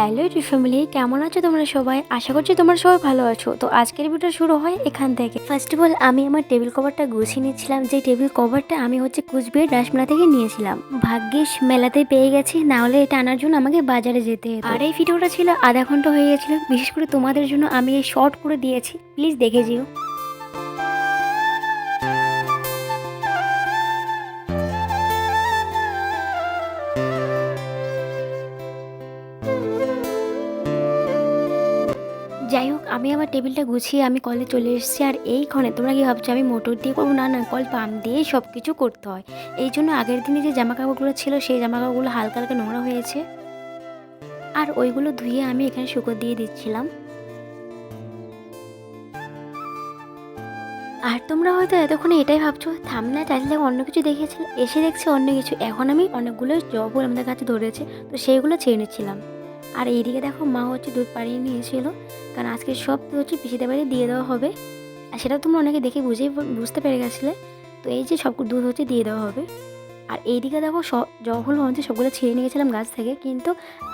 Hello YouTube family, কেমন আছো তোমরা সবাই? আশা করছি তোমরা সবাই ভালো আছো। তো আজকের ভিডিও শুরু হয় এখান থেকে। ফার্স্ট অফ অল আমি আমার টেবিল কভারটা গুছিয়ে নিয়েছিলাম যে টেবিল কভারটা আমি হচ্ছে কুচবিহার রাসমেলা থেকে নিয়েছিলাম। ভাগ্যিস মেলাতে পেয়ে গেছি, না হলে এটা আনার জন্য আমাকে বাজারে যেতে আর এই ভিডিওটা ছিল আধা ঘণ্টা হয়ে গেছিল। বিশেষ করে তোমাদের জন্য আমি এই শর্ট করে দিয়েছি। প্লিজ দেখে যেও। যাই হোক, আমি আমার টেবিলটা গুছিয়ে আমি কলে চলে এসেছি। আর এইখানে তোমরা কি ভাবছ, আমি মোটর দিয়ে করব? না না, কল পাম্প দিয়েই সব কিছু করতে হয়। এই জন্য আগের দিনে যে জামা কাপড়গুলো ছিল, সেই জামা কাপড়গুলো হালকা হালকা নোংরা হয়েছে। আর ওইগুলো ধুয়ে আমি এখানে শুকো দিয়ে দিচ্ছিলাম। আর তোমরা হয়তো এতক্ষণে এটাই ভাবছ থামনা টাইলে অন্য কিছু দেখেছিল এসে দেখছি অন্য কিছু। এখন আমি অনেকগুলো জবল আমাদের কাছে ধরেছে, তো সেইগুলো ছেড়ে নিচ্ছিলাম। আর এইদিকে দেখো মা হচ্ছে দুধ পাড়িয়ে নিয়েছিল। কারণ আজকে সব দুধ হচ্ছে পিসিতে বাড়ি দিয়ে দেওয়া হবে। আর সেটা তোমরা অনেকে দেখে বুঝে বুঝতে পেরে গেছিলে। তো এই যে সব দুধ হচ্ছে দিয়ে দেওয়া হবে। আর এইদিকে দেখো সব ফুল হচ্ছে সবগুলো ছিঁড়ে নিয়ে গেছিলাম গাছ থেকে। কিন্তু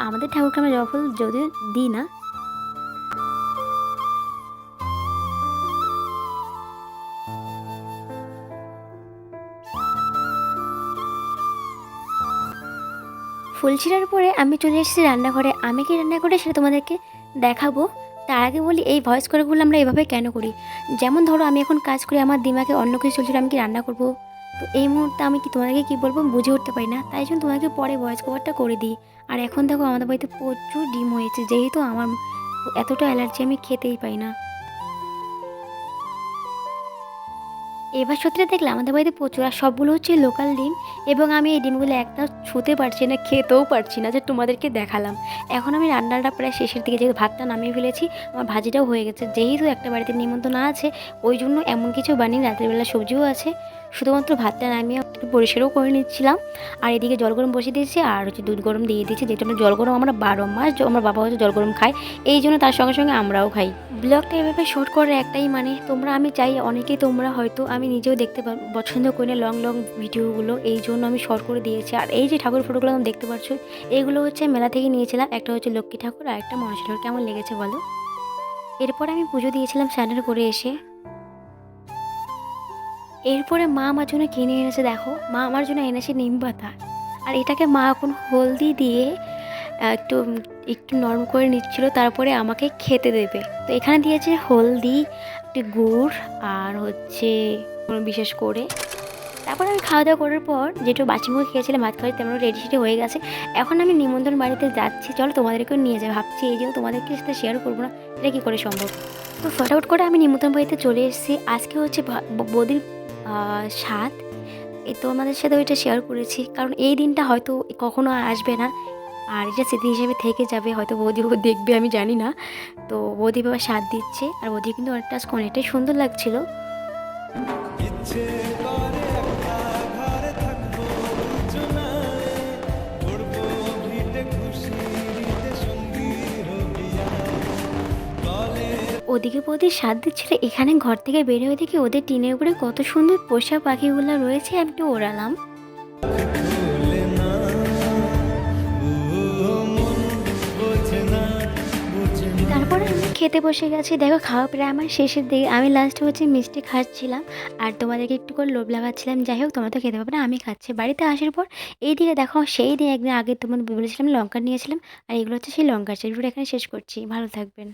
আমাদের ঠাকুরকে আমরা জফল যদিও দিই না ফুল ছিঁড়ার পরে আমি চলে এসেছি রান্নাঘরে। আমি কি রান্না করে সেটা তোমাদেরকে দেখাবো। তার আগে বলি, এই ভয়েস কলগুলো আমরা এভাবে কেন করি? যেমন ধরো, আমি এখন কাজ করি, আমার দিমাগে অন্য কিছু চলছিল, আমি কি রান্না করব? তো এই মুহূর্তে আমি কি তোমাদেরকে কী বলব বুঝে উঠতে পারি না। তাই জন্য তোমাকে পরে ভয়েস কভারটা করে দিই। আর এখন দেখো, আমাদের বাড়িতে প্রচুর ডিম হয়েছে। যেহেতু আমার এতটা অ্যালার্জি আমি খেতেই পাই না। এবার সত্যি দেখলে আমাদের বাড়িতে প্রচুর, আর সবগুলো হচ্ছে লোকাল ডিম, এবং আমি এই ডিমগুলো একটা ছুতে পারছি না, খেতেও পারছি না, যে তোমাদেরকে দেখালাম। এখন আমি রান্নাটা প্রায় শেষের দিকে, যেহেতু ভাতটা নামিয়ে ফেলেছি, আমার ভাজিটাও হয়ে গেছে। যেহেতু একটা বাড়িতে নিমন্ত্রণ আছে, ওই জন্য এমন কিছু বানিয়ে রাতের বেলা সবজিও আছে, শুধুমাত্র ভাতটা নামিয়ে একটু পরিষ্কারও করে নিচ্ছিলাম। আর এদিকে জল গরম বসিয়ে দিয়েছি, আর হচ্ছে দুধ গরম দিয়ে দিয়েছি যেটা আমরা জল গরম আমরা বারো মাস আমার বাবা হচ্ছে জল গরম খায়, এই জন্য তার সঙ্গে সঙ্গে আমরাও খাই। ব্লগটা এভাবে শর্ট করার একটাই মানে তোমরা আমি চাই অনেকেই তোমরা হয়তো আমি নিজেও দেখতে পছন্দ করি না লং লং ভিডিওগুলো এই জন্য আমি শর্ট করে দিয়েছি। আর এই যে ঠাকুর ফটোগুলো আমি দেখতে পাচ্ছ এইগুলো হচ্ছে মেলা থেকে নিয়েছিলাম, একটা হচ্ছে লক্ষ্মী ঠাকুর আর একটা মনসা ঠাকুর কেমন লেগেছে বলো? এরপর আমি পুজো দিয়েছিলাম স্নানের করে এসে। এরপরে মা আমার জন্য কিনে এনেছে, দেখো। মা আমার জন্য এনেছে নিম পাতা। আর এটাকে মা এখন হলদি দিয়ে একটু একটু নরম করে নিচ্ছিল, তারপরে আমাকে খেতে দেবে। তো এখানে দিয়েছে হলদি, একটু গুড়, আর হচ্ছে কোনো বিশেষ করে। তারপর আমি খাওয়া দাওয়া করার পর যেটু বাচিমুখে খেয়েছিলাম, ভাত খাওয়াই তেমন রেডি সেডি হয়ে গেছে। এখন আমি নিমন্ত্রণ বাড়িতে যাচ্ছি। চলো তোমাদেরকেও নিয়ে যাই। ভাবছি এই যে তোমাদেরকে সাথে শেয়ার করব না, এটা কী করে সম্ভব? তো ফটাফট করে আমি নিমন্ত্রণ বাড়িতে চলে এসেছি। আজকে হচ্ছে বৌদির স্বাদ। এই তো আমাদের সাথে ওইটা শেয়ার করেছি। কারণ এই দিনটা হয়তো কখনো আসবে না। আর এটা স্মৃতি হিসেবে থেকে যাবে। হয়তো বৌদি বাবা দেখবে, আমি জানি না। তো বৌদি বাবা স্বাদ দিচ্ছে। আর বৌদি কিন্তু অনেকটা অনেকটাই সুন্দর লাগছিল। ওদিকে বৌদি স্বাদ দিচ্ছিল এখানে ঘর থেকে বের হয়ে দেখি ওদের টিনের উপরে কত সুন্দর পোষা পাখিগুলো রয়েছে, আমি একটু ওড়ালাম। তারপরে আমি খেতে বসে গেছি। দেখো, খাওয়া প্রায় আমার শেষের দিকে। আমি লাস্টে হচ্ছে মিষ্টি খাচ্ছিলাম। আর তোমাদেরকে একটু করে লোভ লাগাচ্ছিলাম। যাই হোক, তোমরা তো খেতে পারবে না, আমি খাচ্ছি। বাড়িতে আসার পর এই দিকে দেখো, সেই দিন একদিন আগে তোমাদের বলেছিলাম, লঙ্কা নিয়েছিলাম। আর এগুলো হচ্ছে সেই লঙ্কার চাষ এখানে শেষ করছি। ভালো থাকবেন।